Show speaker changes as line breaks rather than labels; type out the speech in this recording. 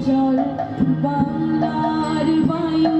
জল বাংলার বায়ু